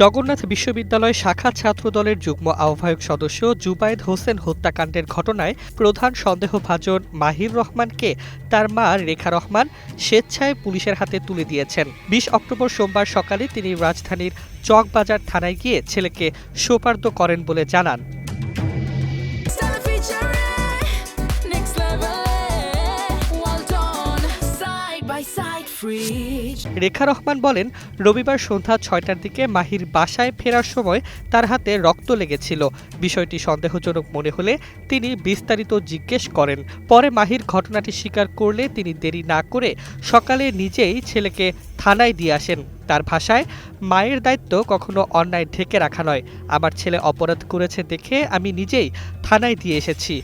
জগন্নাথ বিশ্ববিদ্যালয় শাখা ছাত্রদলের যুগ্ম আহ্বায়ক সদস্য জুবায়েদ হোসেন হত্যাকাণ্ডের ঘটনায় প্রধান সন্দেহভাজন মাহির রহমানকে তার মা রেখা রহমান স্বেচ্ছায় পুলিশের হাতে তুলে দিয়েছেন। বিশ অক্টোবর সোমবার সকালে তিনি রাজধানীর চকবাজার থানায় গিয়ে ছেলেকে সোপার্দ করেন বলে জানান। রেখা রহমান বলেন, রবিবার সন্ধ্যা ছয়টার দিকে মাহির বাসায় ফেরার সময় তার হাতে রক্ত লেগেছিল। বিষয়টি সন্দেহজনক মনে হলে তিনি বিস্তারিত জিজ্ঞেস করেন। পরে মাহির ঘটনাটি স্বীকার করলে তিনি দেরি না করে সকালে নিজেই ছেলেকে থানায় দিয়ে আসেন। তার ভাষায়, মায়ের দায়িত্ব কখনো অন্যায় ঢেকে রাখা নয়। আমার ছেলে অপরাধ করেছে দেখে আমি নিজেই থানায় দিয়ে এসেছি।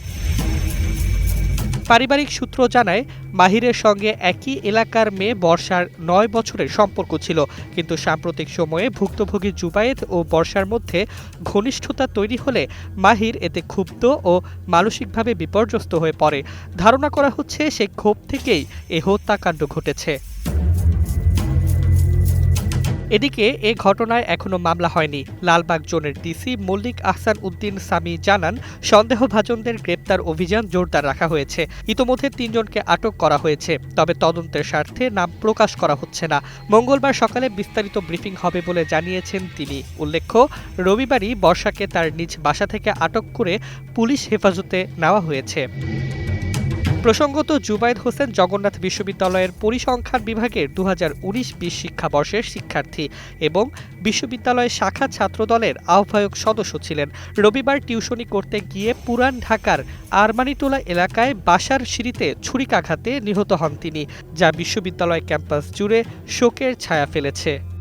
পারিবারিক সূত্র জানায়, মাহিরের সঙ্গে একই এলাকার মেয়ে বর্ষার নয় বছরের সম্পর্ক ছিল। কিন্তু সাম্প্রতিক সময়ে ভুক্তভোগী জুবায়েদ ও বর্ষার মধ্যে ঘনিষ্ঠতা তৈরি হলে মাহির এতে ক্ষুব্ধ ও মানসিকভাবে বিপর্যস্ত হয়ে পড়ে। ধারণা করা হচ্ছে, সে ক্ষোভ থেকেই এ হত্যাকাণ্ড ঘটেছে। এদিকে এ ঘটনায় এখনও মামলা হয়নি। লালবাগ জোনের ডিসি মল্লিক আহসান উদ্দিন সামি জানান, সন্দেহভাজনদের গ্রেপ্তার অভিযান জোরদার রাখা হয়েছে। ইতোমধ্যে তিনজনকে আটক করা হয়েছে, তবে তদন্তের স্বার্থে নাম প্রকাশ করা হচ্ছে না। মঙ্গলবার সকালে বিস্তারিত ব্রিফিং হবে বলে জানিয়েছেন তিনি। উল্লেখ্য, রবিবারই বর্ষাকে তার নিজ বাসা থেকে আটক করে পুলিশ হেফাজতে নেওয়া হয়েছে। প্রসঙ্গত জুবায়েদ হোসেন জগন্নাথ বিশ্ববিদ্যালয়ের পরিসংখ্যান বিভাগের দু হাজার উনিশ বিশ শিক্ষাবর্ষের শিক্ষার্থী এবং বিশ্ববিদ্যালয়ের শাখা ছাত্রদলের আহ্বায়ক সদস্য ছিলেন। রবিবার টিউশনি করতে গিয়ে পুরান ঢাকার আরমানিটোলা এলাকায় বাসার সিঁড়িতে ছুরিকাঘাতে নিহত হন তিনি, যা বিশ্ববিদ্যালয় ক্যাম্পাস জুড়ে শোকের ছায়া ফেলেছে।